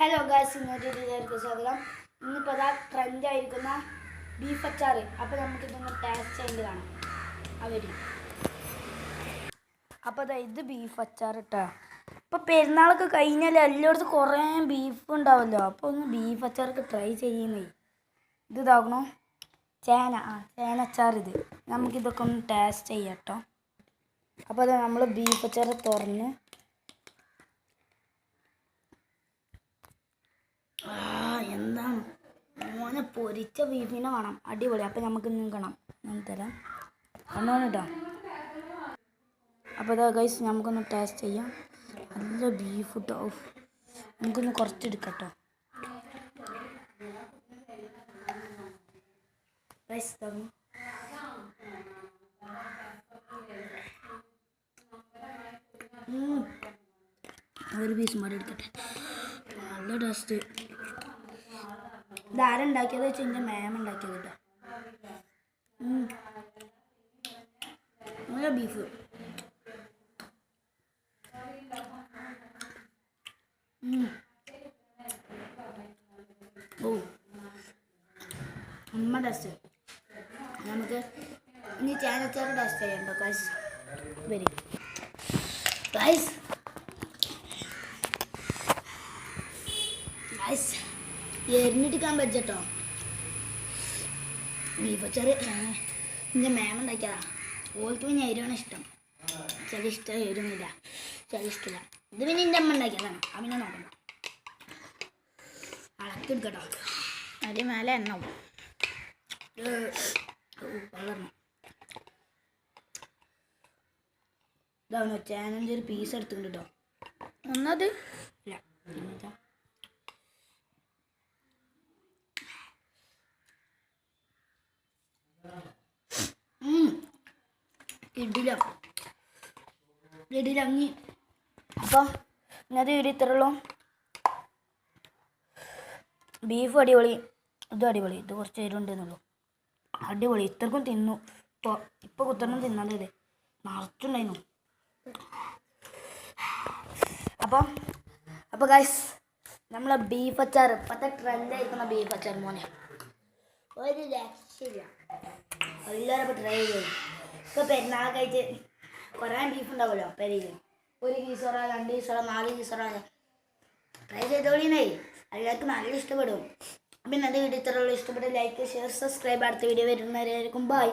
Hello guys ഇന്നൊരു വീഡിയോയിലേക്ക് സ്വാഗതം ഇന്നിപ്പോൾ അതാ ട്രെൻഡ് ആയിരിക്കുന്ന ബീഫ് അച്ചാറ് അപ്പോൾ നമുക്കിതൊന്ന് ടേസ്റ്റ് ചെയ്ത് കാണാം. അവർ അപ്പോൾ അതാ ഇത് ബീഫ് അച്ചാർ ഇട്ടാ ഇപ്പോൾ പെരുന്നാളൊക്കെ കഴിഞ്ഞാൽ എല്ലായിടത്തും കുറേ ബീഫ് ഉണ്ടാവുമല്ലോ അപ്പോൾ ഒന്ന് ബീഫ് അച്ചാറൊക്കെ ട്രൈ ചെയ്യുന്നേ. ഇത് ഇതാകണോ ചേന. ആ ചേന അച്ചാർ ഇത്. നമുക്കിതൊക്കെ ഒന്ന് ടേസ്റ്റ് ചെയ്യാം കേട്ടോ അപ്പോൾ അതാ നമ്മൾ ബീഫ് അച്ചാർ തുറന്ന് ആ എന്താണ് മോനെ പൊരിച്ച ബീഫിനെ വേണം അടിപൊളി. അപ്പം നമുക്ക് നീങ്ങണം ഞാൻ തരാം. കണ്ടോണം കേട്ടോ. അപ്പോൾ ഇതാ ഗൈസ് നമുക്കൊന്ന് ടേസ്റ്റ് ചെയ്യാം. നല്ല ബീഫ് കേട്ടോ നമുക്കൊന്ന് കുറച്ചെടുക്കട്ടോ ഒരു പീസ് മാറി എടുക്കട്ടെ നല്ല ടേസ്റ്റ് ഇതാരം ഉണ്ടാക്കിയത് വെച്ച് എന്റെ മാം ഉണ്ടാക്കിയത് കേട്ടോ. നല്ല ബീഫ്. ഓ. അമ്മ ടേസ്റ്റ് നമുക്ക് ഇനി ചേനച്ചാറ് ടേസ്റ്റ് ചെയ്യണ്ടോ കാശ് വരി. ഗൈസ് ഗൈസ് എരിഞ്ഞിട്ടിക്കാൻ പറ്റട്ടോ ബീഫ് എന്റെ മാം ഉണ്ടാക്കിയതാ. ഓൾക്ക് പിന്നെ എരിവാണ് ഇഷ്ടം. ചില ഇഷ്ടം എരിവൊന്നുമില്ല ചില ഇഷ്ടമില്ല ഇത് പിന്നെ എന്റെ അമ്മ ഉണ്ടാക്കിയതാണ്. അവനെ നോക്കണ്ട അളക്കെടുക്കട്ടോ അതിന് മേലെ എണ്ണ വളർന്നു ഇതാണ് ചേനന്റെ ഒരു പീസ് എടുത്തിട്ടുണ്ട് കേട്ടോ ഒന്നത് ഇല്ല പിന്നെന്താ ഇടിലങ്ങി അപ്പോൾ ഇന്നത്തെ വീഡിയോ ഇത്രേ ഉള്ളൂ ബീഫ് അടിപൊളി ഇതും അടിപൊളി ഇത് കുറച്ച് എരിവുണ്ടെന്നുള്ളൂ അടിപൊളി ഇത്രക്കും തിന്നു. ഇപ്പോൾ ഇപ്പോൾ കുത്തണം തിന്നാലേ ഇത് നിറച്ചുണ്ടായിരുന്നു. അപ്പം അപ്പോൾ ഗൈസ് നമ്മളെ ബീഫ് അച്ചാർ ഇപ്പോഴത്തെ ട്രെൻഡ് ആയിരിക്കുന്ന ബീഫ് അച്ചാർ മോനെ. ഒരു രക്ഷയില്ല. എല്ലാവരും ഇപ്പോൾ ട്രൈ ചെയ്തു. ഇപ്പോൾ പെരുന്നാളൊക്കെ കഴിച്ച് കുറേ ബീഫ് ഉണ്ടാവുമല്ലോ പെരയിൽ ഒരു കീസറ രണ്ട് കീസറ നാല് കീസറ ട്രൈ ചെയ്തോളിനേ എല്ലാവർക്കും നല്ല ഇഷ്ടപ്പെടും. പിന്നെ ഇന്നത്തെ വീഡിയോ ഇത്രയുള്ള ഇഷ്ടപ്പെട്ട ലൈക്ക് ഷെയർ സബ്സ്ക്രൈബ് അടുത്ത വീഡിയോ വരുന്നവരായിരിക്കും ബൈ